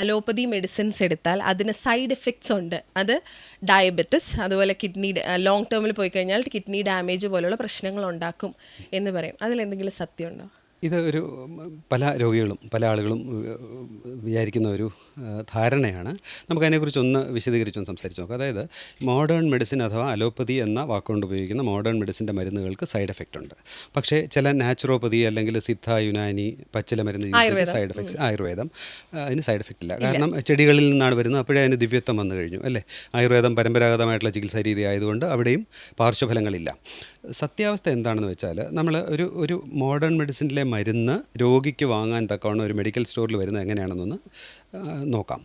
Allopathy medicines എടുത്താൽ അതിന് side effects ഉണ്ട്. അത് ഡയബറ്റിസ് അതുപോലെ കിഡ്നി ലോങ് ടേമിൽ പോയി കഴിഞ്ഞാൽ കിഡ്നി ഡാമേജ് പോലുള്ള പ്രശ്നങ്ങൾ ഉണ്ടാക്കും എന്ന് പറയും. അതിലെന്തെങ്കിലും സത്യമുണ്ടോ? ഇത് ഒരു പല രോഗികളും പല ആളുകളും വിചാരിക്കുന്ന ഒരു ധാരണയാണ്. നമുക്കതിനെക്കുറിച്ചൊന്ന് വിശദീകരിച്ചൊന്ന് സംസാരിച്ച് നോക്കാം. അതായത് മോഡേൺ മെഡിസിൻ അഥവാ അലോപ്പതി എന്ന വാക്കുകൊണ്ട് ഉപയോഗിക്കുന്ന മോഡേൺ മെഡിസിന്റെ മരുന്നുകൾക്ക് സൈഡ് എഫക്റ്റ് ഉണ്ട്. പക്ഷേ ചില നാച്ചുറോപ്പതി അല്ലെങ്കിൽ സിദ്ധ യുനാനി പച്ചില മരുന്ന് സൈഡ് എഫക്ട്സ് ആയുർവേദം. അതിന് സൈഡ് എഫക്റ്റ് ഇല്ല. കാരണം ചെടികളിൽ നിന്നാണ് വരുന്നത്. അപ്പോഴേ അതിന് ദിവ്യത്വം വന്നു കഴിഞ്ഞു അല്ലേ? ആയുർവേദം പരമ്പരാഗതമായിട്ടുള്ള ചികിത്സാ രീതി ആയതുകൊണ്ട് അവിടെയും പാർശ്വഫലങ്ങളില്ല. സത്യാവസ്ഥ എന്താണെന്ന് വെച്ചാൽ നമ്മൾ ഒരു ഒരു മോഡേൺ മെഡിസിനിലെ മരുന്ന് രോഗിക്ക് വാങ്ങാൻ തക്കവണ്ണം ഒരു മെഡിക്കൽ സ്റ്റോറിൽ വരുന്നത് എങ്ങനെയാണെന്നൊന്ന് നോക്കാം.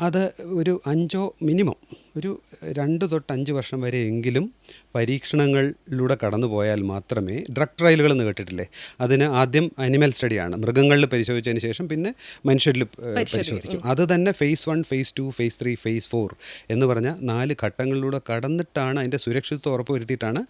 അത് ഒരു അഞ്ചോ മിനിമം ഒരു രണ്ട് തൊട്ട് അഞ്ച് വർഷം വരെ എങ്കിലും പരീക്ഷണങ്ങളിലൂടെ കടന്നു പോയാൽ മാത്രമേ ഡ്രഗ് ട്രയലുകൾ എന്ന് കേട്ടിട്ടില്ലേ? അതിന് ആദ്യം അനിമൽ സ്റ്റഡിയാണ് മൃഗങ്ങളിൽ പരിശോധിച്ചതിന് ശേഷം പിന്നെ മനുഷ്യരിൽ പരിശോധിക്കും. അത് തന്നെ phase one phase two phase three phase four എന്ന് പറഞ്ഞ നാല് ഘട്ടങ്ങളിലൂടെ കടന്നിട്ടാണ് അതിന്റെ സുരക്ഷിതത്വം ഉറപ്പുവരുത്തിയിട്ടാണ്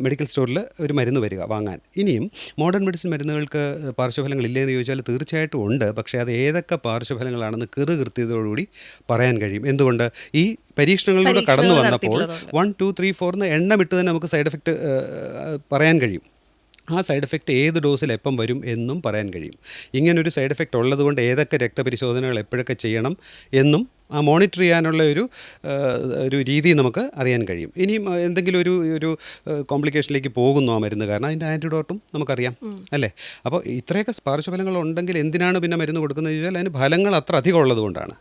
മെഡിക്കൽ സ്റ്റോറിൽ ഒരു മരുന്ന് വരിക വാങ്ങാൻ. ഇനിയും മോഡേൺ മെഡിസിൻ മരുന്നുകൾക്ക് പാർശ്വഫലങ്ങൾ ഇല്ലെന്ന് ചോദിച്ചാൽ തീർച്ചയായിട്ടും ഉണ്ട്. പക്ഷേ അത് ഏതൊക്കെ പാർശ്വഫലങ്ങളാണെന്ന് കൃതകൃത്യതയോടുകൂടി പറയാൻ കഴിയും. എന്തുകൊണ്ട്? ഈ പരീക്ഷണങ്ങളിലൂടെ കടന്നു വന്നപ്പോൾ. വൺ ടു ത്രീ ഫോർ എന്ന് എണ്ണമിട്ട് തന്നെ നമുക്ക് സൈഡ് എഫക്റ്റ് പറയാൻ കഴിയും. ആ സൈഡ് എഫക്റ്റ് ഏത് ഡോസിൽ എപ്പം വരും എന്നും പറയാൻ കഴിയും. ഇങ്ങനൊരു സൈഡ് എഫക്റ്റ് ഉള്ളതുകൊണ്ട് ഏതൊക്കെ രക്തപരിശോധനകൾ എപ്പോഴൊക്കെ ചെയ്യണം എന്നും ആ മോണിറ്റർ ചെയ്യാനുള്ള ഒരു ഒരു രീതി നമുക്ക് അറിയാൻ കഴിയും. ഇനിയും എന്തെങ്കിലും ഒരു ഒരു കോംപ്ലിക്കേഷനിലേക്ക് പോകുന്നു ആ മരുന്ന് കാരണം അതിന്റെ ആന്റിഡോട്ടും നമുക്കറിയാം അല്ലേ? അപ്പോൾ ഇത്രയൊക്കെ പാർശ്വഫലങ്ങൾ ഉണ്ടെങ്കിൽ എന്തിനാണ് പിന്നെ മരുന്ന് കൊടുക്കുന്നത് ചോദിച്ചാൽ അതിന് ഫലങ്ങൾ അത്ര അധികം ഉള്ളതുകൊണ്ടാണ്.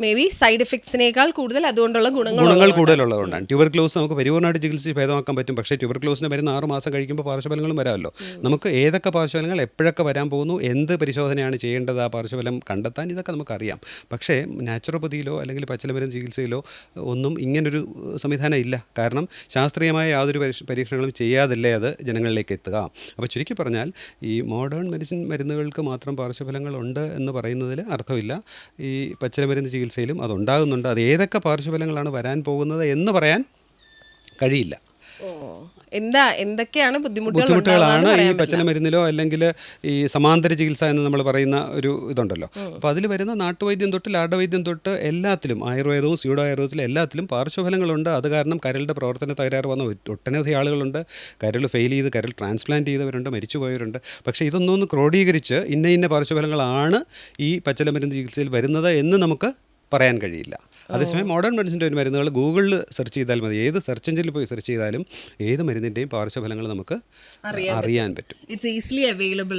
മേ ബി സൈഡ് എഫക്ട്സിനേക്കാൾ കൂടുതൽ അതുകൊണ്ടുള്ള ഗുണങ്ങൾ ഗുണങ്ങൾ കൂടുതലുള്ളതുകൊണ്ടാണ്. ട്യൂബർ ക്ലോസ് നമുക്ക് പരിപൂർണമായിട്ട് ചികിത്സിച്ച് ഭേദമാക്കാൻ പറ്റും. പക്ഷേ ട്യൂബർ ക്ലോസിന് വരുന്ന ആറ് മാസം കഴിക്കുമ്പോൾ പാർശ്വഫലങ്ങളും വരാമല്ലോ. നമുക്ക് ഏതൊക്കെ പാർശ്വഫലങ്ങൾ എപ്പോഴൊക്കെ വരാൻ പോകുന്നു എന്ത് പരിശോധനയാണ് ചെയ്യേണ്ടത് ആ പാർശ്വഫലം കണ്ടെത്താൻ ഇതൊക്കെ നമുക്കറിയാം. പക്ഷേ നാച്ചുറോപ്പതിയിലോ അല്ലെങ്കിൽ പച്ചിലമരുന്ന് ചികിത്സയിലോ ഒന്നും ഇങ്ങനൊരു സംവിധാനം ഇല്ല. കാരണം ശാസ്ത്രീയമായ യാതൊരു പരീക്ഷ- പരീക്ഷണങ്ങളും ചെയ്യാതല്ലേ അത് ജനങ്ങളിലേക്ക് എത്തുക. അപ്പോൾ ചുരുക്കി പറഞ്ഞാൽ ഈ മോഡേൺ മെഡിസിൻ മരുന്നുകൾക്ക് മാത്രം പാർശ്വഫലങ്ങളുണ്ട് എന്ന് പറയുന്നതിൽ അർത്ഥമില്ല. ഈ പച്ചിലമരുന്ന് ചികിത്സയിലും അതുണ്ടാകുന്നുണ്ട്. അത് ഏതൊക്കെ പാർശ്വഫലങ്ങളാണ് വരാൻ പോകുന്നത് എന്ന് പറയാൻ കഴിയില്ല. എന്താ എന്തൊക്കെയാണ് ബുദ്ധിമുട്ടുകളാണ് ഈ പച്ചല മരുന്നിലോ അല്ലെങ്കിൽ ഈ സമാന്തര ചികിത്സ എന്ന് നമ്മൾ പറയുന്ന ഒരു ഇതുണ്ടല്ലോ. അപ്പോൾ അതിൽ വരുന്ന നാട്ടുവൈദ്യം തൊട്ട് ലാഡവൈദ്യം തൊട്ട് എല്ലാത്തിലും ആയുർവേദവും സ്യൂഡോ ആയുർവേദത്തിലും എല്ലാത്തിലും പാർശ്വഫലങ്ങളുണ്ട്. അത് കാരണം കരളുടെ പ്രവർത്തന തകരാറ് വന്ന ഒട്ടനവധി ആളുകളുണ്ട്. കരൾ ഫെയിൽ ചെയ്ത് കരൾ ട്രാൻസ്പ്ലാന്റ് ചെയ്തവരുണ്ട് മരിച്ചുപോയവരുണ്ട്. പക്ഷേ ഇതൊന്നും ക്രോഡീകരിച്ച് ഇന്ന ഇന്ന പാർശ്വഫലങ്ങളാണ് ഈ പച്ചല മരുന്ന് ചികിത്സയിൽ വരുന്നത് എന്ന് നമുക്ക് പറയാൻ കഴിയില്ല. അതേസമയം മോഡേൺ മെഡിസിന്റെ ഒരു മരുന്നുകൾ ഗൂഗിളിൽ സെർച്ച് ചെയ്താൽ മതി. ഏത് സെർച്ച് എഞ്ചിനിൽ പോയി സെർച്ച് ചെയ്താലും ഏത് മരുന്നിന്റെയും പാർശ്വഫലങ്ങൾ നമുക്ക് അറിയാൻ പറ്റും. ഇറ്റ്സ് ഈസിലി അവൈലബിൾ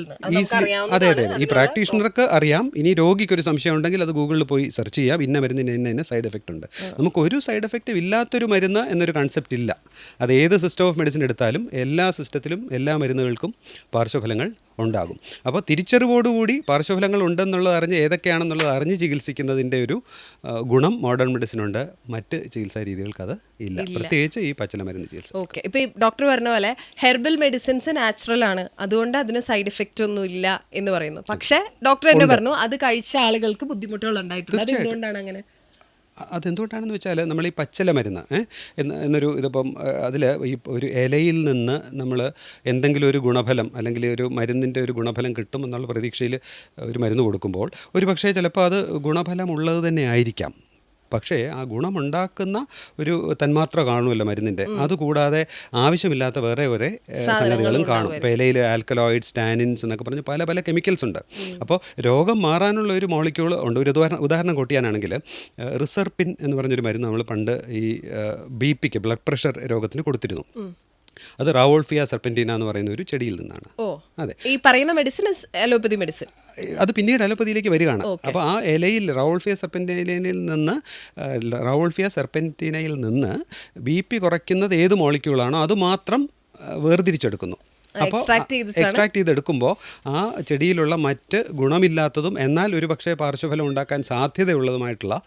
അതെ അതെ. ഈ പ്രാക്ടീഷണർക്ക് അറിയാം. ഇനി രോഗിക്ക് ഒരു സംശയം ഉണ്ടെങ്കിൽ അത് ഗൂഗിളിൽ പോയി സെർച്ച് ചെയ്യാം. ഇന്ന മരുന്നിന് ഇന്ന ഇന്ന സൈഡ് എഫക്റ്റ് ഉണ്ട്. നമുക്ക് ഒരു സൈഡ് എഫക്റ്റും ഇല്ലാത്തൊരു മരുന്ന് എന്നൊരു കൺസെപ്റ്റ് ഇല്ല. അത് ഏത് സിസ്റ്റം ഓഫ് മെഡിസിൻ എടുത്താലും എല്ലാ സിസ്റ്റത്തിലും എല്ലാ മരുന്നുകൾക്കും പാർശ്വഫലങ്ങൾ ഉണ്ടാകും. അപ്പോൾ തിരിച്ചറിവോടുകൂടി പാർശ്വഫലങ്ങൾ ഉണ്ടെന്നുള്ളത് അറിഞ്ഞ് ഏതൊക്കെയാണെന്നുള്ളത് അറിഞ്ഞ് ചികിത്സിക്കുന്നതിന്റെ ഒരു ഗുണം മോഡേൺ മെഡിസിൻ ഉണ്ട്. മറ്റ് ചികിത്സാ രീതികൾക്ക് അത് ഇല്ല. പ്രത്യേകിച്ച് ഈ പച്ചില മരുന്ന് ചികിത്സ. ഓക്കെ. ഇപ്പോൾ ഈ ഡോക്ടർ പറഞ്ഞ പോലെ ഹെർബൽ മെഡിസിൻസ് നാച്ചുറൽ ആണ്. അതുകൊണ്ട് അതിന് സൈഡ് എഫക്റ്റ് ഒന്നും ഇല്ല എന്ന് പറയുന്നു. പക്ഷേ ഡോക്ടർ എന്നെ പറഞ്ഞു അത് കഴിച്ച ആളുകൾക്ക് ബുദ്ധിമുട്ടുകൾ ഉണ്ടായിട്ടുണ്ട്. അതുകൊണ്ടാണ് അങ്ങനെ? അതെന്തുകൊണ്ടാണെന്ന് വെച്ചാൽ നമ്മൾ ഈ പച്ചില മരുന്ന് എന്ന് എന്നൊരു ഇതിപ്പം അതിൽ ഈ ഒരു ഇലയിൽ നിന്ന് നമ്മൾ എന്തെങ്കിലും ഒരു ഗുണഫലം അല്ലെങ്കിൽ ഒരു മരുന്നിന്റെ ഒരു ഗുണഫലം കിട്ടും എന്നുള്ള പ്രതീക്ഷയിൽ ഒരു മരുന്ന് കൊടുക്കുമ്പോൾ ഒരു പക്ഷേ ചിലപ്പോൾ അത് ഗുണഫലം ഉള്ളത് തന്നെ ആയിരിക്കാം. പക്ഷേ ആ ഗുണമുണ്ടാക്കുന്ന ഒരു തന്മാത്ര കാണുമല്ലോ മരുന്നിന്റെ. അതുകൂടാതെ ആവശ്യമില്ലാത്ത വേറെ കുറേ സംഗതികളും കാണും. ഇപ്പോൾ ഇലയിൽ ആൽക്കലോയിഡ് സ്റ്റാനിൻസ് എന്നൊക്കെ പറഞ്ഞ് പല പല കെമിക്കൽസ് ഉണ്ട്. അപ്പോൾ രോഗം മാറാനുള്ള ഒരു മോളിക്യൂൾ ഉണ്ട്. ഒരു ഉദാഹരണം ഉദാഹരണം കൂട്ടിയാണെങ്കിൽ റിസർപ്പിൻ എന്ന് പറഞ്ഞൊരു മരുന്ന് നമ്മൾ പണ്ട് ഈ ബി പിക്ക് ബ്ലഡ് പ്രഷർ രോഗത്തിന് കൊടുത്തിരുന്നു. അത് റാവോൾഫിയ സർപ്പന്റീന എന്ന് പറയുന്ന ഒരു ചെടിയിൽ നിന്നാണ്. ഓ അതെ. ഈ പറയുന്ന മെഡിസിൻ അലോപ്പതി മെഡിസിൻ അത് പിന്നീട് അലോപ്പതിയിലേക്ക് വരികയാണ്. അപ്പോൾ ആ ഇലയിൽ റൗൾഫിയ സർപ്പന്റീനയിൽ നിന്ന് റാവോൾഫിയ റൗൾഫിയ സെർപെന്റീനയിൽ നിന്ന് ബി പി കുറയ്ക്കുന്നത് ഏത് മോളിക്യൂളാണോ അത് മാത്രം വേർതിരിച്ചെടുക്കുന്നു. അപ്പോൾ എക്സ്ട്രാക്ട് ചെയ്തെടുക്കുമ്പോൾ ആ ചെടിയിലുള്ള മറ്റ് ഗുണമില്ലാത്തതും എന്നാൽ ഒരു പക്ഷേ പാർശ്വഫലം ഉണ്ടാക്കാൻ സാധ്യതയുള്ളതുമായിട്ടുള്ള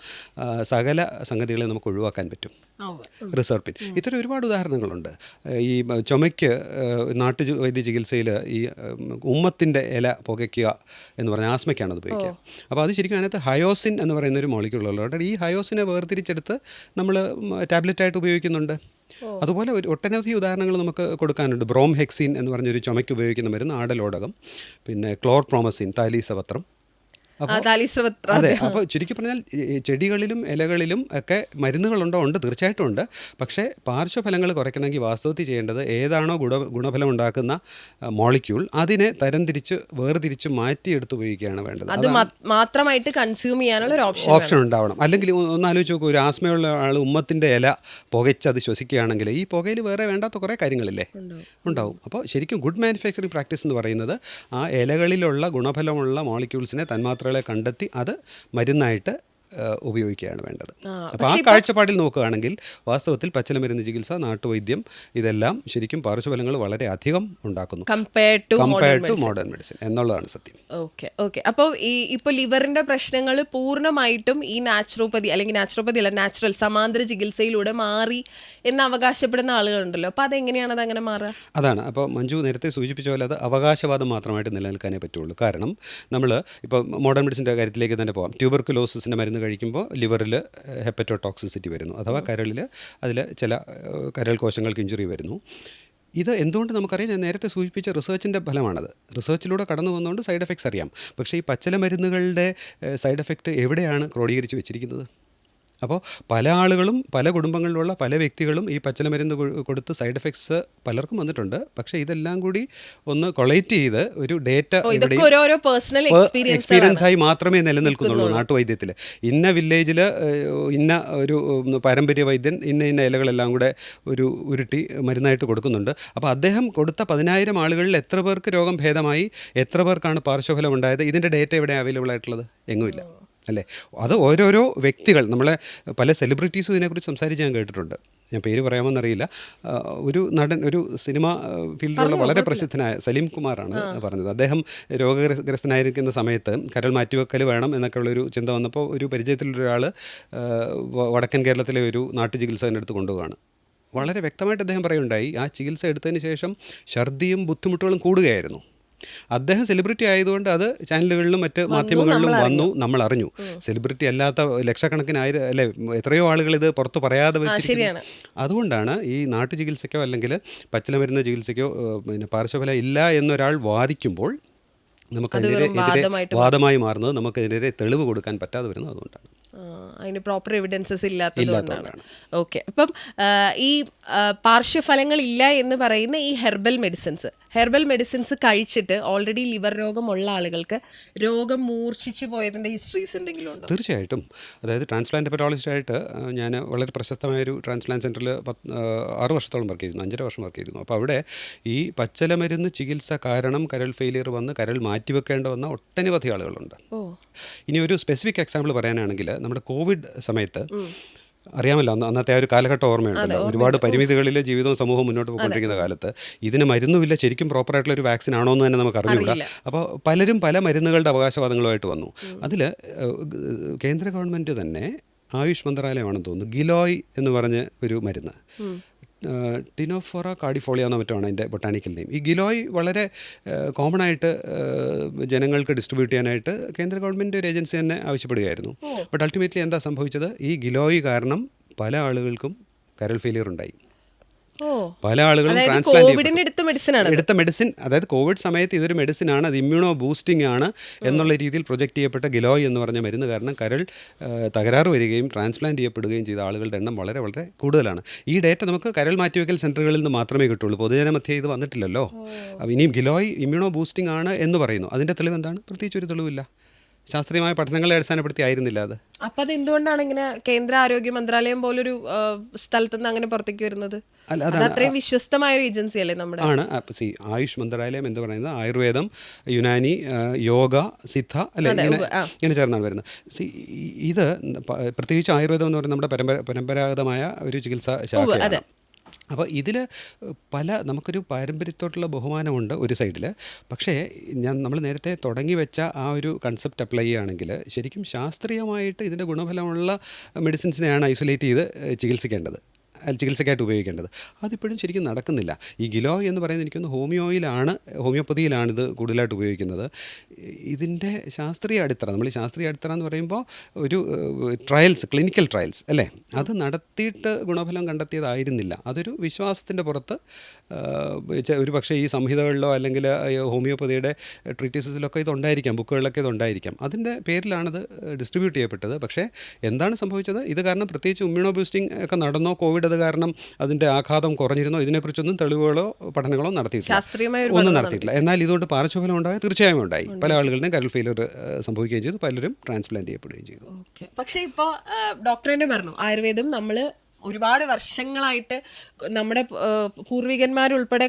സകല സംഗതികളെ നമുക്ക് ഒഴിവാക്കാൻ പറ്റും. റിസർപ്പിൻ ഇത്തരം ഒരുപാട് ഉദാഹരണങ്ങളുണ്ട്. ഈ ചുമയ്ക്ക് നാട്ടു വൈദ്യ ചികിത്സയിൽ ഈ ഉമ്മത്തിന്റെ ഇല പുകയ്ക്കുക എന്ന് പറഞ്ഞാൽ ആസ്മയ്ക്കാണ് അത് ഉപയോഗിക്കുക. അപ്പോൾ അത് ശരിക്കും അതിനകത്ത് ഹയോസിൻ എന്ന് പറയുന്ന ഒരു ഉള്ളതുകൊണ്ട് ഈ ഹയോസിനെ വേർതിരിച്ചെടുത്ത് നമ്മൾ ടാബ്ലറ്റായിട്ട് ഉപയോഗിക്കുന്നുണ്ട്. അതുപോലെ ഒരു ഒട്ടനവധി ഉദാഹരണങ്ങൾ നമുക്ക് കൊടുക്കാനുണ്ട്. ബ്രോം ഹെക്സിൻ എന്ന് പറഞ്ഞൊരു ചുമയ്ക്ക് ഉപയോഗിക്കുന്ന മരുന്ന് ആടലോടകം. പിന്നെ ക്ലോർ പ്രോമസിൻ താലീസപത്രം. അതെ അപ്പോൾ ചുരുക്കി പറഞ്ഞാൽ ചെടികളിലും ഇലകളിലും ഒക്കെ മരുന്നുകളുണ്ടോ ഉണ്ട്? തീർച്ചയായിട്ടും ഉണ്ട്. പക്ഷേ പാർശ്വഫലങ്ങൾ കുറയ്ക്കണമെങ്കിൽ വാസ്തവത്തിൽ ചെയ്യേണ്ടത് ഏതാണോ ഗുണ ഗുണഫലം ഉണ്ടാക്കുന്ന മോളിക്യൂൾ അതിനെ തരംതിരിച്ച് വേർതിരിച്ച് മാറ്റിയെടുത്ത് ഉപയോഗിക്കുകയാണ് വേണ്ടത്. അത് മാത്രമായിട്ട് കൺസ്യൂം ചെയ്യാനുള്ള ഒരു ഓപ്ഷൻ ഓപ്ഷൻ ഉണ്ടാവണം. അല്ലെങ്കിൽ ഒന്ന് ആലോചിച്ച് നോക്കൂ ഒരു ആസ്മയുള്ള ആൾ ഉമ്മത്തിന്റെ ഇല പുകച്ച് അത് ശ്വസിക്കുകയാണെങ്കിൽ ഈ പുകയിൽ വേറെ വേണ്ടാത്ത കുറേ കാര്യങ്ങളില്ലേ? ഉണ്ടാവും. അപ്പോൾ ശരിക്കും ഗുഡ് മാനുഫാക്ചറിങ് പ്രാക്ടീസ് എന്ന് പറയുന്നത് ആ ഇലകളിലുള്ള ഗുണഫലമുള്ള മോളിക്യൂൾസിനെ തന്മാത്രകളെ കണ്ടെത്തി അത് മരുന്നായിട്ട് ഉപയോഗിക്കുകയാണ് വേണ്ടത്. അപ്പോൾ ആ കാഴ്ചപ്പാടിൽ നോക്കുകയാണെങ്കിൽ വാസ്തവത്തിൽ പച്ചിലമരുന്ന് ചികിത്സ നാട്ടുവൈദ്യം ഇതെല്ലാം ശരിക്കും പാർശ്വഫലങ്ങൾ വളരെ അധികം ഉണ്ടാക്കുന്നു. കമ്പയർഡ് ടു മോഡേൺ മെഡിസിൻ എന്നുള്ളതാണ് സത്യം. ഓക്കെ ഓക്കെ അപ്പോൾ ഈ ഇപ്പോൾ ലിവറിന്റെ പ്രശ്നങ്ങൾ പൂർണമായിട്ടും ഈ നാച്ചുറോപ്പതി അല്ലെങ്കിൽ നാച്ചുറോപ്പതി അല്ല നാച്ചുറൽ സമാന്തര ചികിത്സയിലൂടെ മാറി എന്ന് അവകാശപ്പെടുന്ന ആളുകളുണ്ടല്ലോ. അപ്പോൾ അതെങ്ങനെയാണ് അത് അങ്ങനെ മാറുക? അതാണ്. അപ്പോൾ മഞ്ജു നേരത്തെ സൂചിപ്പിച്ച പോലെ അത് അവകാശവാദം മാത്രമായിട്ട് നിലനിൽക്കാനേ പറ്റുള്ളൂ. കാരണം നമ്മൾ ഇപ്പോൾ മോഡേൺ മെഡിസിന്റെ കാര്യത്തിലേക്ക് തന്നെ പോകാം ട്യൂബർക്കുലോസിന്റെ മരുന്ന് കഴിക്കുമ്പോൾ ലിവറിൽ ഹെപ്പറ്റോടോക്സിസിറ്റി വരുന്നു. അഥവാ കരളിൽ അതിൽ ചില കരൾ കോശങ്ങൾക്ക് ഇഞ്ചുറി വരുന്നു. ഇത് എന്തുകൊണ്ട് നമുക്കറിയാം? ഞാൻ നേരത്തെ സൂചിപ്പിച്ച റിസർച്ചിന്റെ ഫലമാണത്. റിസർച്ചിലൂടെ കടന്നു വന്നുകൊണ്ട് സൈഡ് എഫക്ട്സ് അറിയാം. പക്ഷേ ഈ പച്ചല മരുന്നുകളുടെ സൈഡ് എഫക്റ്റ് എവിടെയാണ് ക്രോഡീകരിച്ച് വെച്ചിരിക്കുന്നത്? അപ്പോൾ പല ആളുകളും പല കുടുംബങ്ങളിലുള്ള പല വ്യക്തികളും ഈ പച്ചിലമരുന്ന് കൊടുത്ത് സൈഡ് എഫക്ട്സ് പലർക്കും വന്നിട്ടുണ്ട്. പക്ഷേ ഇതെല്ലാം കൂടി ഒന്ന് കൊളേറ്റ് ചെയ്ത് ഒരു ഡേറ്റ എക്സ്പീരിയൻസ് ആയി മാത്രമേ നിലനിൽക്കുന്നുള്ളൂ നാട്ടുവൈദ്യത്തിൽ ഇന്ന വില്ലേജിൽ ഇന്ന ഒരു പാരമ്പര്യ വൈദ്യൻ ഇന്ന ഇന്ന ഇലകളെല്ലാം കൂടെ ഒരു ഉരുട്ടി മരുന്നായിട്ട് കൊടുക്കുന്നുണ്ട്. അപ്പോൾ അദ്ദേഹം കൊടുത്ത പതിനായിരം ആളുകളിൽ എത്ര പേർക്ക് രോഗം ഭേദമായി എത്ര പേർക്കാണ് പാർശ്വഫലം ഉണ്ടായത് ഇതിന്റെ ഡേറ്റ എവിടെ അവൈലബിൾ ആയിട്ടുള്ളത്? എങ്ങുമില്ല അല്ലേ? അത് ഓരോരോ വ്യക്തികൾ നമ്മളെ പല സെലിബ്രിറ്റീസും ഇതിനെക്കുറിച്ച് സംസാരിച്ച് ഞാൻ കേട്ടിട്ടുണ്ട്. ഞാൻ പേര് പറയാമെന്നറിയില്ല. ഒരു നടൻ ഒരു സിനിമ ഫീൽഡിലുള്ള വളരെ പ്രസിദ്ധനായ സലീം കുമാറാണ് പറഞ്ഞത്. അദ്ദേഹം രോഗഗ്രസ്തനായിരിക്കുന്ന സമയത്ത് കരൾ മാറ്റിവെക്കൽ വേണം എന്നൊക്കെ എന്നൊക്കെയുള്ളൊരു ചിന്ത വന്നപ്പോൾ ഒരു പരിചയത്തിലൊരാൾ വടക്കൻ കേരളത്തിലെ ഒരു നാട്ടു ചികിത്സകന്റെ അടുത്ത് കൊണ്ടുപോവാണ് വളരെ വ്യക്തമായിട്ട് അദ്ദേഹം പറയുണ്ടായി ആ ചികിത്സ എടുത്തതിന് ശേഷം ഛർദിയും ബുദ്ധിമുട്ടുകളും കൂടുകയായിരുന്നു. അദ്ദേഹം സെലിബ്രിറ്റി ആയതുകൊണ്ട് അത് ചാനലുകളിലും മറ്റ് മാധ്യമങ്ങളിലും വന്നു നമ്മൾ അറിഞ്ഞു. സെലിബ്രിറ്റി അല്ലാത്ത ലക്ഷക്കണക്കിന് ആയിരം അല്ലെ എത്രയോ ആളുകൾ ഇത് പുറത്ത് പറയാതെ വെച്ചിരിക്കുന്നു. അതുകൊണ്ടാണ് ഈ നാട്ടു ചികിത്സയ്ക്കോ അല്ലെങ്കിൽ പച്ചിലമരുന്ന് ചികിത്സയ്ക്കോ പിന്നെ പാർശ്വഫലം ഇല്ല എന്നൊരാൾ വാദിക്കുമ്പോൾ നമുക്കതിനെതിരെ വാദമായി മാറുന്നത് നമുക്കതിനെതിരെ തെളിവ് കൊടുക്കാൻ പറ്റാതെ വരുന്നത് അതുകൊണ്ടാണ്. അതിന് പ്രോപ്പർ എവിഡൻസസ് ഇല്ലാത്തത് ഇല്ലാത്തതുകൊണ്ടാണ്. ഓക്കെ അപ്പം ഈ പാർശ്വഫലങ്ങളില്ല പാർശ്വഫലങ്ങൾ ഇല്ല എന്ന് പറയുന്ന ഈ ഹെർബൽ മെഡിസിൻസ് ഹെർബൽ മെഡിസിൻസ് കഴിച്ചിട്ട് ഓൾറെഡി ലിവർ രോഗമുള്ള ആളുകൾക്ക് രോഗം മൂർച്ഛിച്ചു പോയതിന്റെ ഹിസ്റ്ററീസ് എന്തെങ്കിലും ഉണ്ടോ? തീർച്ചയായിട്ടും. അതായത് ട്രാൻസ്പ്ലാന്റ് ആയിട്ട് ഞാൻ വളരെ പ്രശസ്തമായ ഒരു ട്രാൻസ്പ്ലാന്റ് സെന്ററിൽ പത്ത് ആറ് വർഷത്തോളം വർക്ക് ചെയ്തിരുന്നു അഞ്ചര വർഷം വർക്ക് ചെയ്തിരുന്നു. അപ്പോൾ അവിടെ ഈ പച്ചലമരുന്ന് ചികിത്സ കാരണം കരൾ ഫെയിലിയർ വന്ന് കരൾ മാറ്റിവെക്കേണ്ട വന്ന ഒട്ടനവധി ആളുകളുണ്ട്. ഇനി ഒരു സ്പെസിഫിക് എക്സാമ്പിൾ പറയാനാണെങ്കിൽ നമ്മുടെ കോവിഡ് സമയത്ത് അറിയാമല്ലോ അന്ന് അന്നത്തെ ആ ഒരു കാലഘട്ടം ഓർമ്മയുണ്ടല്ലോ. ഒരുപാട് പരിമിതികളിൽ ജീവിതവും സമൂഹവും മുന്നോട്ട് പോയിക്കൊണ്ടിരിക്കുന്ന കാലത്ത് ഇതിന് മരുന്നുമില്ല ശരിക്കും പ്രോപ്പറായിട്ടുള്ള ഒരു വാക്സിൻ ആണോ എന്ന് തന്നെ നമുക്ക് അറിഞ്ഞുകൂടാ. അപ്പോൾ പലരും പല മരുന്നുകളുടെ അവകാശവാദങ്ങളുമായിട്ട് വന്നു. അതിൽ കേന്ദ്ര ഗവൺമെന്റ് തന്നെ ആയുഷ് മന്ത്രാലയമാണെന്ന് തോന്നുന്നു ഗിലോയ് എന്ന് പറഞ്ഞ ഒരു മരുന്ന്. ടിനോഫോറ കാഡിഫോളിയ എന്ന മറ്റുമാണ് അതിന്റെ ബൊട്ടാനിക്കൽ നെയിം. ഈ ഗിലോയ് വളരെ കോമൺ ആയിട്ട് ജനങ്ങൾക്ക് ഡിസ്ട്രിബ്യൂട്ട് ചെയ്യാനായിട്ട് കേന്ദ്ര ഗവൺമെന്റ് ഒരു ഏജൻസി തന്നെ ആവശ്യപ്പെടുകയായിരുന്നു. ബട്ട് അൾട്ടിമേറ്റ്ലി എന്താ സംഭവിച്ചത്? ഈ ഗിലോയ് കാരണം പല ആളുകൾക്കും കരൾ ഫെയിലിയർ ഉണ്ടായി. പല ആളുകളും ട്രാൻസ്പ്ലാന്റ് എടുത്ത മെഡിസിൻ അതായത് കോവിഡ് സമയത്ത് ഇതൊരു മെഡിസിൻ ആണ്. അത് ഇമ്മ്യൂണോ ബൂസ്റ്റിംഗ് ആണ് എന്നുള്ള രീതിയിൽ പ്രൊജക്റ്റ് ചെയ്യപ്പെട്ട ഗിലോയ് എന്ന് പറഞ്ഞ മരുന്ന് കാരണം കരൾ തകരാറ് വരികയും ട്രാൻസ്പ്ലാന്റ് ചെയ്യപ്പെടുകയും ചെയ്ത ആളുകളുടെ എണ്ണം വളരെ വളരെ കൂടുതലാണ്. ഈ ഡേറ്റ നമുക്ക് കരൾ മാറ്റിവെക്കൽ സെന്ററുകളിൽ നിന്ന് മാത്രമേ കിട്ടുള്ളൂ. പൊതുജന മധ്യേ ഇത് വന്നിട്ടില്ലല്ലോ. ഇനിയും ഗിലോയ് ഇമ്മ്യൂണോ ബൂസ്റ്റിംഗ് ആണ് എന്ന് പറയുന്നു. അതിന്റെ തെളിവ് എന്താണ്? പ്രത്യേകിച്ച് ഒരു തെളിവില്ല. ശാസ്ത്രീയമായ പഠനങ്ങളെ അടിസ്ഥാനപ്പെടുത്തി ആയിരുന്നില്ല അത്. അപ്പൊ അത് എന്തുകൊണ്ടാണ് ഇങ്ങനെ കേന്ദ്ര ആരോഗ്യ മന്ത്രാലയം പോലൊരു സ്ഥലത്ത് നിന്ന് അങ്ങനെ പുറത്തേക്ക് വരുന്നത്? അത്രയും വിശ്വസ്തമായ ഒരു ഏജൻസി അല്ലേ നമ്മുടെ? ആണ്. സി ആയുഷ് മന്ത്രാലയം എന്ന് പറയുന്നത് ആയുർവേദം യുനാനി യോഗ സിദ്ധ അല്ലെ? ഇങ്ങനെ ചേർന്നാണ് വരുന്നത്. സി ഇത് പ്രത്യേകിച്ച് ആയുർവേദം എന്ന് പറയുന്നത് നമ്മുടെ പരമ്പര പരമ്പരാഗതമായ ഒരു ചികിത്സാ ശാഖയാണ്. അപ്പോൾ ഇതിൽ പല നമുക്കൊരു പാരമ്പര്യത്തോട്ടുള്ള ബഹുമാനമുണ്ട് ഒരു സൈഡിൽ. പക്ഷേ ഞാൻ നമ്മൾ നേരത്തെ തുടങ്ങി വെച്ച ആ ഒരു കൺസെപ്റ്റ് അപ്ലൈ ചെയ്യുകയാണെങ്കിൽ ശരിക്കും ശാസ്ത്രീയമായിട്ട് ഇതിന്റെ ഗുണഫലമുള്ള മെഡിസിൻസിനെയാണ് ഐസൊലേറ്റ് ചെയ്ത് ചികിത്സിക്കേണ്ടത്. ചികിത്സയ്ക്കായിട്ട് ഉപയോഗിക്കേണ്ടത്. അതിപ്പോഴും ശരിക്കും നടക്കുന്നില്ല. ഈ ഗിലോ എന്ന് പറയുന്നത് എനിക്കൊന്ന് ഹോമിയോയിലാണ് ഹോമിയോപ്പതിയിലാണ് ഇത് കൂടുതലായിട്ട് ഉപയോഗിക്കുന്നത്. ഇതിന്റെ ശാസ്ത്രീയ അടിത്തറ നമ്മൾ ശാസ്ത്രീയ അടിത്തറ എന്ന് പറയുമ്പോൾ ഒരു ട്രയൽസ് ക്ലിനിക്കൽ ട്രയൽസ് അല്ലേ? അത് നടത്തിയിട്ട് ഗുണഫലം കണ്ടെത്തിയതായിരുന്നില്ല. അതൊരു വിശ്വാസത്തിന്റെ പുറത്ത് ഒരു പക്ഷേ ഈ സംഹിതകളിലോ അല്ലെങ്കിൽ ഹോമിയോപ്പതിയുടെ ട്രീറ്റീസസിലൊക്കെ ഇതുണ്ടായിരിക്കാം ബുക്കുകളിലൊക്കെ ഇതുണ്ടായിരിക്കാം. അതിന്റെ പേരിലാണത് ഡിസ്ട്രിബ്യൂട്ട് ചെയ്യപ്പെട്ടത്. പക്ഷേ എന്താണ് സംഭവിച്ചത്? ഇത് കാരണം പ്രത്യേകിച്ച് ഇമ്മ്യൂണോ ബൂസ്റ്റിംഗ് ഒക്കെ നടന്നോ കോവിഡ് അത് കാരണം അതിന്റെ ആഘാതം കുറഞ്ഞിരുന്നോ? ഇതിനെക്കുറിച്ചൊന്നും തെളിവുകളോ പഠനങ്ങളോ നടത്തിയിട്ടില്ല. ഒന്നും നടത്തിയിട്ടില്ല. എന്നാൽ ഇതുകൊണ്ട് പാർശ്വഫലം ഉണ്ടായ തീർച്ചയായും ഉണ്ടായി. പല ആളുകളുടെയും കരൾ ഫെയിലർ സംഭവിക്കുകയും ചെയ്തു. പലരും ട്രാൻസ്പ്ലാന്റ് ചെയ്യപ്പെടുകയും ചെയ്തു. പക്ഷേ ഇപ്പോൾ ഡോക്ടർ തന്നെ പറഞ്ഞു ആയുർവേദം നമ്മൾ ഒരുപാട് വർഷങ്ങളായിട്ട് നമ്മുടെ പൂർവികന്മാരുൾപ്പെടെ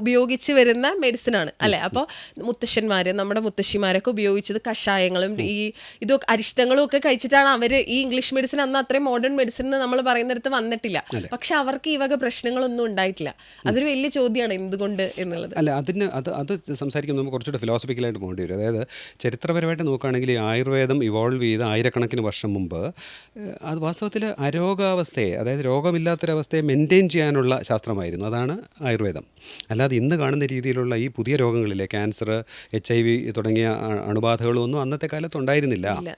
ഉപയോഗിച്ച് വരുന്ന മെഡിസിൻ ആണ് അല്ലെ? അപ്പോൾ മുത്തശ്ശന്മാർ നമ്മുടെ മുത്തശ്ശിമാരൊക്കെ ഉപയോഗിച്ചത് കഷായങ്ങളും ഈ ഇതൊക്കെ അരിഷ്ടങ്ങളും ഒക്കെ കഴിച്ചിട്ടാണ് അവർ ഈ ഇംഗ്ലീഷ് മെഡിസിൻ അന്ന് അത്രയും മോഡേൺ മെഡിസിൻ എന്ന് നമ്മൾ പറയുന്നിടത്ത് വന്നിട്ടില്ല. പക്ഷെ അവർക്ക് ഈ വക പ്രശ്നങ്ങളൊന്നും ഉണ്ടായിട്ടില്ല. അതൊരു വലിയ ചോദ്യമാണ് എന്തുകൊണ്ട് എന്നുള്ളത്. അല്ല അതിന് അത് അത് സംസാരിക്കുമ്പോൾ നമുക്ക് കുറച്ചുകൂടെ ഫിലോസഫിക്കലായിട്ട് പോകേണ്ടി വരും. അതായത് ചരിത്രപരമായിട്ട് നോക്കുകയാണെങ്കിൽ ഈ ആയുർവേദം ഇവോൾവ് ചെയ്ത് ആയിരക്കണക്കിന് വർഷം മുമ്പ് അത് വാസ്തവത്തിൽ അരോഗാവസ്ഥയെ അതായത് രോഗമില്ലാത്തൊരവസ്ഥയെ മെയിന്റെയിൻ ചെയ്യാനുള്ള ശാസ്ത്രമായിരുന്നു. അതാണ് ആയുർവേദം. അല്ലാതെ ഇന്ന് കാണുന്ന രീതിയിലുള്ള ഈ പുതിയ രോഗങ്ങളിലെ ക്യാൻസർ എച്ച് ഐ വി തുടങ്ങിയ അണുബാധകളൊന്നും അന്നത്തെ കാലത്ത് ഉണ്ടായിരുന്നില്ല.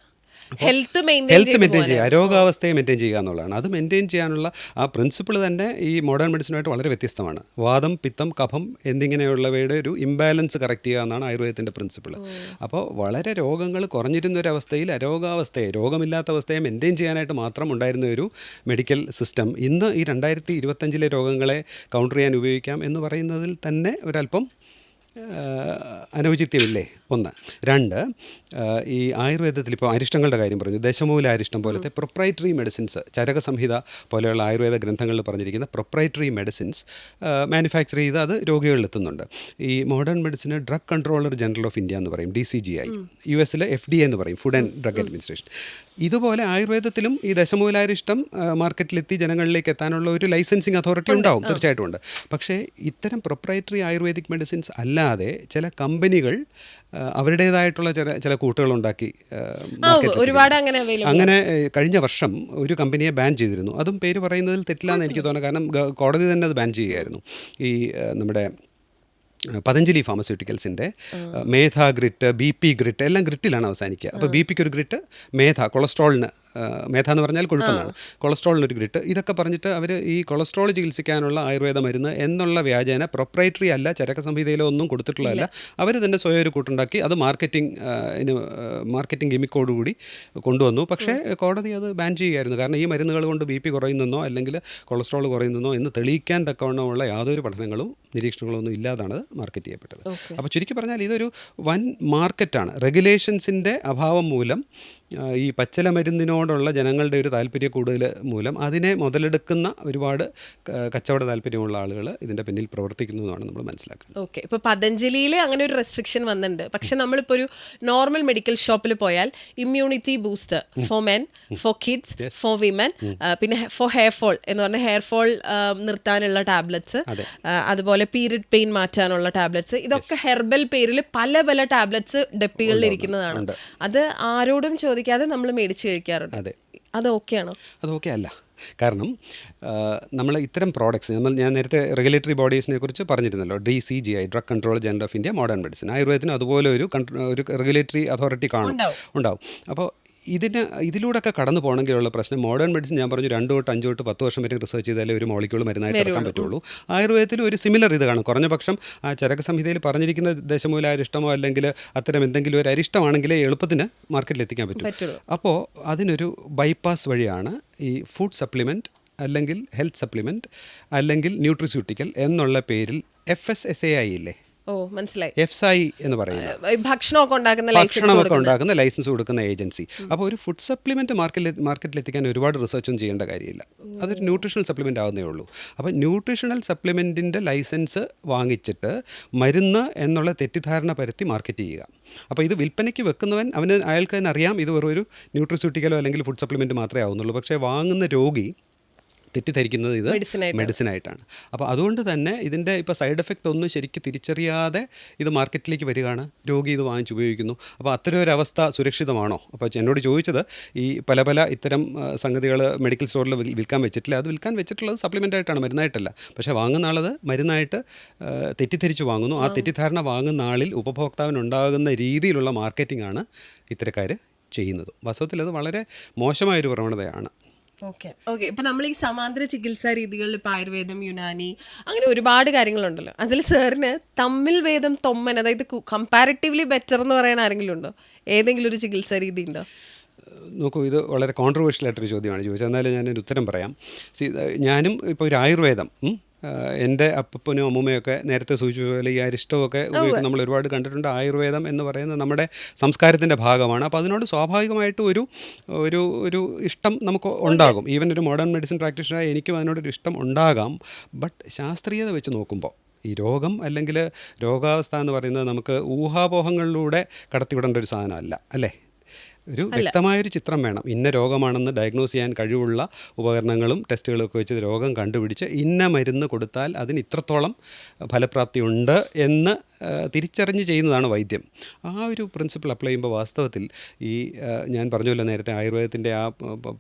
ഹെൽത്ത് ഹെൽത്ത് മെയിന്റെയിൻ ചെയ്യുക രോഗാവസ്ഥയെ മെയിന്റെയിൻ ചെയ്യുക എന്നുള്ളതാണ്. അത് മെയിന്റെയിൻ ചെയ്യാനുള്ള ആ പ്രിൻസിപ്പിൾ തന്നെ ഈ മോഡേൺ മെഡിസിനുമായിട്ട് വളരെ വ്യത്യസ്തമാണ്. വാദം പിത്തം കഫം എന്നിങ്ങനെയുള്ളവയുടെ ഒരു ഇംബാലൻസ് കറക്റ്റ് ചെയ്യുക എന്നാണ് ആയുർവേദത്തിന്റെ പ്രിൻസിപ്പിൾ അപ്പോൾ വളരെ രോഗങ്ങൾ കുറഞ്ഞിരുന്ന ഒരു അവസ്ഥയിൽ അരോഗാവസ്ഥയെ രോഗമില്ലാത്ത അവസ്ഥയെ മെയിന്റെയിൻ ചെയ്യാനായിട്ട് മാത്രം ഉണ്ടായിരുന്ന ഒരു മെഡിക്കൽ സിസ്റ്റം ഇന്ന് ഈ രണ്ടായിരത്തി ഇരുപത്തഞ്ചിലെ രോഗങ്ങളെ കൗണ്ടർ ചെയ്യാൻ ഉപയോഗിക്കാം എന്ന് പറയുന്നതിൽ തന്നെ ഒരല്പം അനൗചിത്യമില്ലേ ഒന്ന്. രണ്ട് ഈ ആയുർവേദത്തിൽ ഇപ്പോൾ അരിഷ്ടങ്ങളുടെ കാര്യം പറഞ്ഞു. ദശമൂല അരിഷ്ടം പോലത്തെ പ്രൊപ്രൈറ്ററി മെഡിസിൻസ് ചരക സംഹിത പോലെയുള്ള ആയുർവേദ ഗ്രന്ഥങ്ങളിൽ പറഞ്ഞിരിക്കുന്ന പ്രൊപ്രൈറ്ററി മെഡിസിൻസ് മാനുഫാക്ചർ ചെയ്ത് അത് രോഗികളിൽ എത്തുന്നുണ്ട്. ഈ modern medicine drug controller general of India എന്ന് പറയും D C G I U എസിലെ എഫ് ഡി എന്ന് പറയും ഫുഡ് ആൻഡ് ഡ്രഗ് അഡ്മിനിസ്ട്രേഷൻ ഇതുപോലെ ആയുർവേദത്തിലും ഈ ദശമൂലാരിഷ്ടം മാർക്കറ്റിലെത്തി ജനങ്ങളിലേക്ക് എത്താനുള്ള ഒരു ലൈസൻസിങ് അതോറിറ്റി ഉണ്ടാവും തീർച്ചയായിട്ടും ഉണ്ട്. പക്ഷേ ഇത്തരം പ്രൊപ്രൈറ്ററി ആയുർവേദിക് മെഡിസിൻസ് അല്ലാതെ ചില കമ്പനികൾ അവരുടേതായിട്ടുള്ള ചില ചില കൂട്ടുകളുണ്ടാക്കി ഉണ്ടാക്കി ഒരുപാട് അങ്ങനെ അങ്ങനെ കഴിഞ്ഞ വർഷം ഒരു കമ്പനിയെ ബാൻ ചെയ്തിരുന്നു. അതും പേര് പറയുന്നതിൽ തെറ്റില്ലാന്ന് എനിക്ക് തോന്നുന്നു. കാരണം കോടതി തന്നെ അത് ബാൻ ചെയ്യുകയായിരുന്നു. ഈ നമ്മുടെ Patanjali ഫാർമസ്യൂട്ടിക്കൽസിന്റെ Medha grit B P grit എല്ലാം ഗ്രിറ്റിലാണ് അവസാനിക്കുക. അപ്പോൾ ബി പിക്ക് ഒരു ഗ്രിറ്റ് മേധ കൊളസ്ട്രോളിന് മേധ എന്ന് പറഞ്ഞാൽ കൊഴുപ്പെന്നാണ് കൊളസ്ട്രോളിനൊരു ഒരു ഗ്രിറ്റ് ഇതൊക്കെ പറഞ്ഞിട്ട് അവർ ഈ കൊളസ്ട്രോൾ ചികിത്സിക്കാനുള്ള ആയുർവേദ മരുന്ന് എന്നുള്ള വ്യാജേന പ്രൊപ്രൈറ്ററി അല്ല ചരക സംഹിതയിലോ ഒന്നും കൊടുത്തിട്ടുള്ളതല്ല. അവർ തന്നെ സ്വയം ഒരു കൂട്ടുണ്ടാക്കി അത് മാർക്കറ്റിംഗ് മാർക്കറ്റിംഗ് ഗിമിക്കോടുകൂടി കൊണ്ടുവന്നു. പക്ഷേ കോടതി അത് ബാൻ ചെയ്യുകയായിരുന്നു. കാരണം ഈ മരുന്നുകൾ കൊണ്ട് ബി പി കുറയുന്നെന്നോ അല്ലെങ്കിൽ കൊളസ്ട്രോൾ കുറയുന്നെന്നോ എന്ന് തെളിയിക്കാൻ തക്കവണ്ണമുള്ള യാതൊരു പഠനങ്ങളും നിരീക്ഷണങ്ങളൊന്നും ഇല്ലാതാണ് മാർക്കറ്റ് ചെയ്യപ്പെട്ടത്. അപ്പോൾ ചുരുക്കി പറഞ്ഞാൽ ഇതൊരു വൻ മാർക്കറ്റാണ് റെഗുലേഷൻസിന്റെ അഭാവം മൂലം ഈ പച്ചില മരുന്നിനോടുള്ള ജനങ്ങളുടെ ഒരു താല്പര്യ കൂടുതൽ മൂലം അതിനെ മുതലെടുക്കുന്ന ഒരുപാട് കച്ചവട താല്പര്യമുള്ള ആളുകൾ ഇതിന്റെ പിന്നിൽ പ്രവർത്തിക്കുന്നു എന്നാണ് നമ്മൾ മനസ്സിലാക്കുന്നത്. ഓക്കെ. ഇപ്പൊ പതഞ്ജലിയിൽ അങ്ങനെ ഒരു റെസ്ട്രിക്ഷൻ വന്നിട്ടുണ്ട്. പക്ഷെ നമ്മളിപ്പോൾ ഒരു നോർമൽ മെഡിക്കൽ ഷോപ്പിൽ പോയാൽ immunity booster for men for kids for women പിന്നെ ഫോർ ഹെയർ ഫോൾ എന്ന് പറഞ്ഞ ഹെയർ ഫോൾ നിർത്താനുള്ള ടാബ്ലറ്റ്സ് അതുപോലെ പീരിയഡ് പെയിൻ മാറ്റാനുള്ള ടാബ്ലറ്റ്സ് ഇതൊക്കെ ഹെർബൽ പേരിൽ പല പല ടാബ്ലറ്റ്സ് ഡെപ്പികളിൽ ഇരിക്കുന്നതാണ്. അത് ആരോടും ചോദിക്കാതെ നമ്മൾ മേടിച്ച് കഴിക്കാറുണ്ട്. അതെ. അത് ഓക്കെയാണോ? അത് ഓക്കെ അല്ല. കാരണം നമ്മൾ ഇത്തരം പ്രോഡക്ട്സ് നമ്മൾ ഞാൻ നേരത്തെ റെഗുലേറ്ററി ബോഡീസിനെ കുറിച്ച് പറഞ്ഞിരുന്നല്ലോ. D C G I drug control general of India modern medicine ആയുർവേദത്തിന് അതുപോലെ ഒരു ഒരു റെഗുലേറ്ററി അതോറിറ്റി കാണും. ഉണ്ടാവും. അപ്പോൾ ഇതിന് ഇതിലൂടെയൊക്കെ കടന്നു പോകണമെങ്കിലുള്ള പ്രശ്നം മോഡേൺ മെഡിസിൻ ഞാൻ പറഞ്ഞു രണ്ട് തൊട്ട് അഞ്ച് തൊട്ട് പത്ത് വർഷം വരെ റിസർച്ച് ചെയ്താലേ ഒരു മോളിക്യൂൾ മരുന്നായിട്ട് ഇറക്കാൻ പറ്റുള്ളൂ. ആയുർവേദത്തിൽ ഒരു സിമിലർ ഇത് കാണും. കുറഞ്ഞ പക്ഷം ആ ചരക സംഹിതയിൽ പറഞ്ഞിരിക്കുന്ന ദശമൂല അരിഷ്ടമോ അല്ലെങ്കിൽ അത്തരം എന്തെങ്കിലും ഒരു അരിഷ്ടമാണെങ്കിലേ എളുപ്പത്തിന് മാർക്കറ്റിൽ എത്തിക്കാൻ പറ്റും. അപ്പോൾ അതിനൊരു ബൈപ്പാസ് വഴിയാണ് ഈ ഫുഡ് സപ്ലിമെന്റ് അല്ലെങ്കിൽ ഹെൽത്ത് സപ്ലിമെന്റ് അല്ലെങ്കിൽ ന്യൂട്രിസ്യൂട്ടിക്കൽ എന്നുള്ള പേരിൽ F S S A I ഇല്ലേ? ഓ മനസ്സിലായി. എഫ് എന്ന് പറയുന്നത് ഭക്ഷണമൊക്കെ ഉണ്ടാക്കുന്ന ലൈസൻസ് ഭക്ഷണമൊക്കെ ഉണ്ടാക്കുന്ന ലൈസൻസ് കൊടുക്കുന്ന ഏജൻസി അപ്പോൾ ഒരു ഫുഡ് സപ്ലിമെന്റ് മാർക്കറ്റിൽ മാർക്കറ്റിൽ എത്തിക്കാൻ ഒരുപാട് റിസർച്ചൊന്നും ചെയ്യേണ്ട കാര്യമില്ല. അതൊരു ന്യൂട്രീഷണൽ സപ്ലിമെന്റ് ആവുന്നേ ഉള്ളൂ. അപ്പോൾ ന്യൂട്രീഷണൽ സപ്ലിമെന്റിന്റെ ലൈസൻസ് വാങ്ങിച്ചിട്ട് മരുന്ന് എന്നുള്ള തെറ്റിദ്ധാരണ പരത്തി മാർക്കറ്റ് ചെയ്യുക. അപ്പോൾ ഇത് വിൽപ്പനയ്ക്ക് വെക്കുന്നവൻ അവന് അയാൾക്ക് തന്നെ അറിയാം ഇത് വെറും ഒരു ന്യൂട്രിസ്യൂട്ടിക്കലോ അല്ലെങ്കിൽ ഫുഡ് സപ്ലിമെന്റ് മാത്രമേ ആവുന്നുള്ളൂ. പക്ഷേ വാങ്ങുന്ന രോഗി തെറ്റിദ്ധരിക്കുന്നത് ഇത് മെഡിസിൻ ആയിട്ടാണ്. അപ്പോൾ അതുകൊണ്ട് തന്നെ ഇതിന്റെ ഇപ്പോൾ സൈഡ് എഫക്റ്റ് ഒന്നും ശരിക്കും തിരിച്ചറിയാതെ ഇത് മാർക്കറ്റിലേക്ക് വരികയാണ്. രോഗി ഇത് വാങ്ങിച്ച് ഉപയോഗിക്കുന്നു. അപ്പോൾ അത്തരം ഒരു അവസ്ഥ സുരക്ഷിതമാണോ? അപ്പോൾ എന്നോട് ചോദിച്ചത് ഈ പല പല ഇത്തരം സംഗതികൾ മെഡിക്കൽ സ്റ്റോറിൽ വിൽക്കാൻ വെച്ചിട്ടില്ല. അത് വിൽക്കാൻ വെച്ചിട്ടുള്ളത് സപ്ലിമെന്റ് ആയിട്ടാണ് മരുന്നായിട്ടല്ല. പക്ഷേ വാങ്ങുന്ന ആളത് മരുന്നായിട്ട് തെറ്റിദ്ധരിച്ച് വാങ്ങുന്നു. ആ തെറ്റിദ്ധാരണ വാങ്ങുന്ന ആളിൽ ഉപഭോക്താവിനുണ്ടാകുന്ന രീതിയിലുള്ള മാർക്കറ്റിംഗ് ആണ് ഇത്തരക്കാർ ചെയ്യുന്നത്. വാസ്തവത്തിൽ അത് വളരെ മോശമായൊരു പ്രവണതയാണ്. ഓക്കെ. ഓക്കെ ഇപ്പൊ നമ്മൾ ഈ സമാന്തര ചികിത്സാ രീതികളിൽ ഇപ്പൊ ആയുർവേദം യുനാനി അങ്ങനെ ഒരുപാട് കാര്യങ്ങളുണ്ടല്ലോ. അതിൽ സാറിന് തമ്മിൽ വേദം തൊമ്മൻ അതായത് കമ്പാരിറ്റീവ്ലി ബെറ്റർ എന്ന് പറയാൻ ആരെങ്കിലും ഉണ്ടോ? ഏതെങ്കിലും ഒരു ചികിത്സാ രീതി ഉണ്ടോ? നോക്കൂ ഇത് വളരെ കോൺട്രവേഴ്ഷ്യൽ ആയിട്ടൊരു ചോദ്യമാണ്. ചോദിച്ചത് എന്നാലും ഞാനൊരു ഉത്തരം പറയാം. ഞാനും ഇപ്പോൾ ഒരു ആയുർവേദം എന്റെ അപ്പനും അമ്മൂമ്മയൊക്കെ നേരത്തെ സൂചിപ്പിച്ച പോലെ ഈ അരിഷ്ടമൊക്കെ ഉപയോഗിക്കുന്ന നമ്മൾ ഒരുപാട് കണ്ടിട്ടുണ്ട്. ആയുർവേദം എന്ന് പറയുന്നത് നമ്മുടെ സംസ്കാരത്തിന്റെ ഭാഗമാണ്. അപ്പോൾ അതിനോട് സ്വാഭാവികമായിട്ട് ഒരു ഒരു ഒരു ഇഷ്ടം നമുക്ക് ഉണ്ടാകും. ഈവൻ ഒരു മോഡേൺ മെഡിസിൻ പ്രാക്ടീഷണറായി എനിക്കും അതിനോടൊരു ഇഷ്ടം ഉണ്ടാകാം. ബട്ട് ശാസ്ത്രീയത വെച്ച് നോക്കുമ്പോൾ ഈ രോഗം അല്ലെങ്കിൽ രോഗാവസ്ഥ എന്ന് പറയുന്നത് നമുക്ക് ഊഹാപോഹങ്ങളിലൂടെ കടത്തിവിടേണ്ട ഒരു സാധനമല്ല. അല്ലേ? ഒരു വ്യക്തമായൊരു ചിത്രം വേണം. ഇന്ന രോഗമാണെന്ന് ഡയഗ്നോസ് ചെയ്യാൻ കഴിവുള്ള ഉപകരണങ്ങളും ടെസ്റ്റുകളും ഒക്കെ വെച്ച് രോഗം കണ്ടുപിടിച്ച് ഇന്ന മരുന്ന് കൊടുത്താൽ അതിന് ഇത്രത്തോളം ഫലപ്രാപ്തി ഉണ്ട് എന്ന് തിരിച്ചറിഞ്ഞ് ചെയ്യുന്നതാണ് വൈദ്യം. ആ ഒരു പ്രിൻസിപ്പിൾ അപ്ലൈ ചെയ്യുമ്പോൾ വാസ്തവത്തിൽ ഈ ഞാൻ പറഞ്ഞല്ലോ നേരത്തെ ആയുർവേദത്തിന്റെ ആ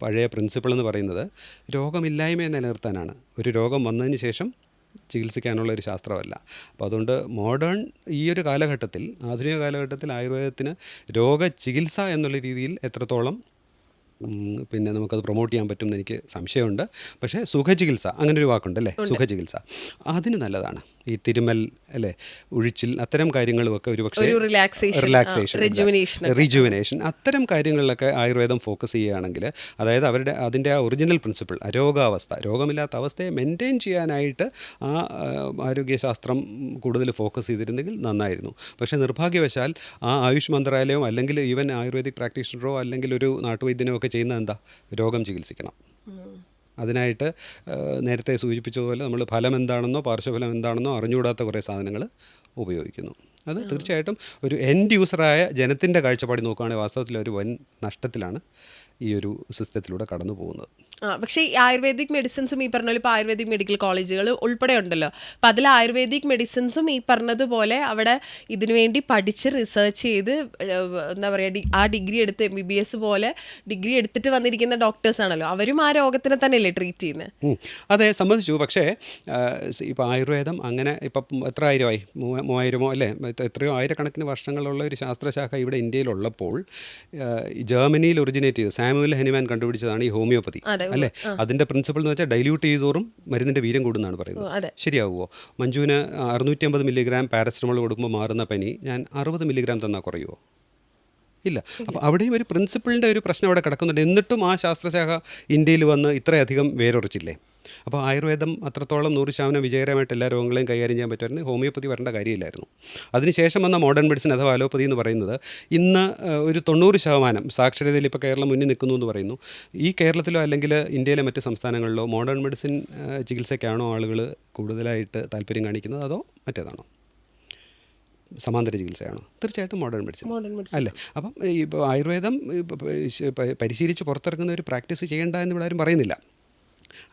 പഴയ പ്രിൻസിപ്പിൾ എന്ന് പറയുന്നത് രോഗമില്ലായ്മയെ നിലനിർത്താനാണ്. ഒരു രോഗം വന്നതിന് ശേഷം ചികിത്സിക്കാനുള്ള ഒരു ശാസ്ത്രമല്ല. അപ്പോൾ അതുകൊണ്ട് മോഡേൺ ഈ ഒരു കാലഘട്ടത്തിൽ ആധുനിക കാലഘട്ടത്തിൽ ആയുർവേദത്തിന് രോഗചികിത്സ എന്നുള്ള രീതിയിൽ എത്രത്തോളം പിന്നെ നമുക്കത് പ്രൊമോട്ട് ചെയ്യാൻ പറ്റും എനിക്ക് സംശയമുണ്ട്. പക്ഷേ സുഖചികിത്സ അങ്ങനെ ഒരു വാക്കുണ്ടല്ലേ സുഖചികിത്സ. അതിന് നല്ലതാണ്. ഈ തിരുമൽ അല്ലേ? ഉഴിച്ചിൽ അത്തരം കാര്യങ്ങളുമൊക്കെ ഒരു പക്ഷേ റിലാക്സേഷൻ റിജുവിനേഷൻ അത്തരം കാര്യങ്ങളിലൊക്കെ ആയുർവേദം ഫോക്കസ് ചെയ്യുകയാണെങ്കിൽ അതായത് അവരുടെ അതിന്റെ ആ ഒറിജിനൽ പ്രിൻസിപ്പിൾ അരോഗാവസ്ഥ രോഗമില്ലാത്ത അവസ്ഥയെ മെയിന്റെയിൻ ചെയ്യാനായിട്ട് ആ, ആരോഗ്യശാസ്ത്രം കൂടുതൽ ഫോക്കസ് ചെയ്തിരുന്നെങ്കിൽ നന്നായിരുന്നു. പക്ഷേ നിർഭാഗ്യവശാൽ ആ ആയുഷ് മന്ത്രാലയം അല്ലെങ്കിൽ ഈവൻ ആയുർവേദിക് പ്രാക്ടീഷണറോ അല്ലെങ്കിൽ ഒരു നാട്ടുവൈദ്യനോ ഒക്കെ ചെയ്യുന്നത് എന്താ രോഗം ചികിത്സിക്കണം. അതിനായിട്ട് നേരത്തെ സൂചിപ്പിച്ചതുപോലെ നമ്മൾ ഫലം എന്താണെന്നോ പാർശ്വഫലം എന്താണെന്നോ അറിഞ്ഞുകൂടാത്ത കുറേ സാധനങ്ങൾ ഉപയോഗിക്കുന്നു. അത് തീർച്ചയായിട്ടും ഒരു എൻഡ് യൂസറായ ജനത്തിന്റെ കാഴ്ചപ്പാടി നോക്കുകയാണെങ്കിൽ വാസ്തവത്തിൽ ഒരു വൻ നഷ്ടത്തിലാണ്. ഈ ഒരു സിസ്റ്റത്തിലൂടെ കടന്നു പോകുന്നത്. ആ പക്ഷേ ഈ ആയുർവേദിക് മെഡിസിൻസും ഈ പറഞ്ഞ പോലെ ഇപ്പോൾ ആയുർവേദിക് മെഡിക്കൽ കോളേജുകൾ ഉൾപ്പെടെ ഉണ്ടല്ലോ. അപ്പോൾ അതിൽ ആയുർവേദിക് മെഡിസിൻസും ഈ പറഞ്ഞതുപോലെ അവിടെ ഇതിനുവേണ്ടി പഠിച്ച് റിസർച്ച് ചെയ്ത് എന്താ പറയുക ആ ഡിഗ്രി എടുത്ത് എം ബി ബി എസ് പോലെ ഡിഗ്രി എടുത്തിട്ട് വന്നിരിക്കുന്ന ഡോക്ടേഴ്സ് ആണല്ലോ. അവരും ആ രോഗത്തിനെ തന്നെയല്ലേ ട്രീറ്റ് ചെയ്യുന്നത്. അതെ സംബന്ധിച്ചു പക്ഷേ ഇപ്പോൾ ആയുർവേദം അങ്ങനെ ഇപ്പം എത്ര ആയിരമായി? മൂവ- മൂവായിരമോ അല്ലേ? എത്ര- എത്രയോ ആയിരക്കണക്കിന് വർഷങ്ങളുള്ള ഒരു ശാസ്ത്രശാഖ ഇവിടെ ഇന്ത്യയിലുള്ളപ്പോൾ ജർമ്മനിയിൽ ഒറിജിനേറ്റ് ചെയ്ത് സാമുവൽ ഹെനിമാൻ കണ്ടുപിടിച്ചതാണ് ഈ ഹോമിയോപ്പതി. അല്ലേ? അതിന്റെ പ്രിൻസിപ്പിൾ എന്ന് വെച്ചാൽ ഡൈല്യൂട്ട് ചെയ്തോറും മരുന്നിന്റെ വീര്യം കൂടുന്നതാണ് പറയുന്നത്. ശരിയാവുമോ മഞ്ജുവിന് അറുന്നൂറ്റി അമ്പത് മില്ലിഗ്രാം പാരസ്റ്റമോൾ കൊടുക്കുമ്പോൾ മാറുന്ന പനി ഞാൻ അറുപത് മില്ലിഗ്രാം തന്നാൽ കുറയുമോ ഇല്ല. അപ്പോൾ അവിടെയും ഒരു പ്രിൻസിപ്പിളിന്റെ ഒരു പ്രശ്നം അവിടെ കിടക്കുന്നുണ്ട്. എന്നിട്ടും ആ ശാസ്ത്രശാഖ ഇന്ത്യയിൽ വന്ന് ഇത്രയധികം വേരുറച്ചില്ലേ? അപ്പോൾ ആയുർവേദം അത്രത്തോളം നൂറ് ശതമാനം വിജയകരമായിട്ട് എല്ലാ രോഗങ്ങളെയും കൈകാര്യം ചെയ്യാൻ പറ്റുമായിരുന്നു. ഹോമിയോപ്പതി വരേണ്ട കാര്യമില്ലായിരുന്നു. അതിനുശേഷം വന്ന മോഡേൺ മെഡിസിൻ അഥവാ അലോപ്പതി എന്ന് പറയുന്നത് ഇന്ന് ഒരു തൊണ്ണൂറ് ശതമാനം സാക്ഷരതയിൽ ഇപ്പോൾ കേരളം മുന്നിൽ നിൽക്കുന്നു എന്ന് പറയുന്നു. ഈ കേരളത്തിലോ അല്ലെങ്കിൽ ഇന്ത്യയിലെ മറ്റ് സംസ്ഥാനങ്ങളിലോ മോഡേൺ മെഡിസിൻ ചികിത്സയ്ക്കാണോ ആളുകൾ കൂടുതലായിട്ട് താല്പര്യം കാണിക്കുന്നത്? അതോ മറ്റേതാണോ? സമാന്തര ചികിത്സയാണോ? തീർച്ചയായിട്ടും മോഡേൺ മെഡിസിൻ. അല്ലേ? അപ്പം ഇപ്പോൾ ആയുർവേദം പരിശീലിച്ച് പുറത്തിറങ്ങുന്ന ഒരു പ്രാക്ടീസ് ചെയ്യേണ്ട എന്ന് ഇവിടെ ആരും പറയുന്നില്ല.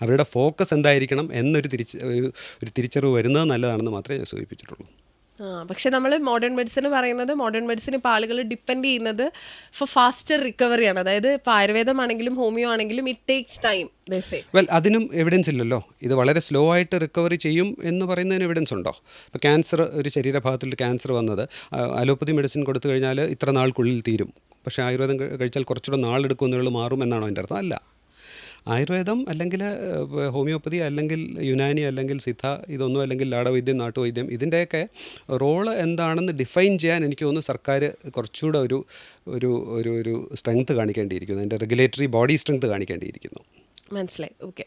അവരുടെ ഫോക്കസ് എന്തായിരിക്കണം എന്നൊരു തിരിച്ച് ഒരു ഒരു തിരിച്ചറിവ് വരുന്നത് നല്ലതാണെന്ന് മാത്രമേ ഞാൻ സൂചിപ്പിച്ചിട്ടുള്ളൂ. ആ പക്ഷെ നമ്മൾ മോഡേൺ മെഡിസിൻ പറയുന്നത് മോഡേൺ മെഡിസിൻ ഇപ്പോൾ ആളുകൾ ഡിപ്പെൻഡ് ചെയ്യുന്നത് ഫോർ ഫാസ്റ്റർ റിക്കവറി ആണ്. അതായത് ഇപ്പോൾ ആയുർവേദമാണെങ്കിലും ഹോമിയോ ആണെങ്കിലും ഇറ്റ് ടേക്സ് ടൈം വെൽ അതിനും എവിഡൻസ് ഇല്ലല്ലോ. ഇത് വളരെ സ്ലോ ആയിട്ട് റിക്കവറി ചെയ്യും എന്ന് പറയുന്നതിന് എവിഡൻസ് ഉണ്ടോ? ഇപ്പോൾ ക്യാൻസർ ഒരു ശരീരഭാഗത്തിൽ ക്യാൻസർ വന്നത് അലോപ്പതി മെഡിസിൻ കൊടുത്തു കഴിഞ്ഞാൽ ഇത്ര നാൾക്കുള്ളിൽ തീരും. പക്ഷേ ആയുർവേദം കഴി- കഴിച്ചാൽ കുറച്ചുകൂടെ നാളെടുക്കും എന്നുള്ളത് മാറും എന്നാണോ എന്റെ അർത്ഥം? അല്ല. ആയുർവേദം അല്ലെങ്കിൽ ഹോമിയോപ്പതി അല്ലെങ്കിൽ യുനാനി അല്ലെങ്കിൽ സിദ്ധ ഇതൊന്നും അല്ലെങ്കിൽ ലാടവൈദ്യം നാട്ടുവൈദ്യം ഇതിന്റെയൊക്കെ റോൾ എന്താണെന്ന് ഡിഫൈൻ ചെയ്യാൻ എനിക്ക് തോന്നുന്നു സർക്കാർ കുറച്ചുകൂടെ ഒരു ഒരു ഒരു ഒരു സ്ട്രെങ്ത് കാണിക്കേണ്ടിയിരിക്കുന്നു. അതിന്റെ റെഗുലേറ്ററി ബോഡി സ്ട്രെങ്ത് കാണിക്കേണ്ടിയിരിക്കുന്നു. മനസ്സിലായി. ഓക്കെ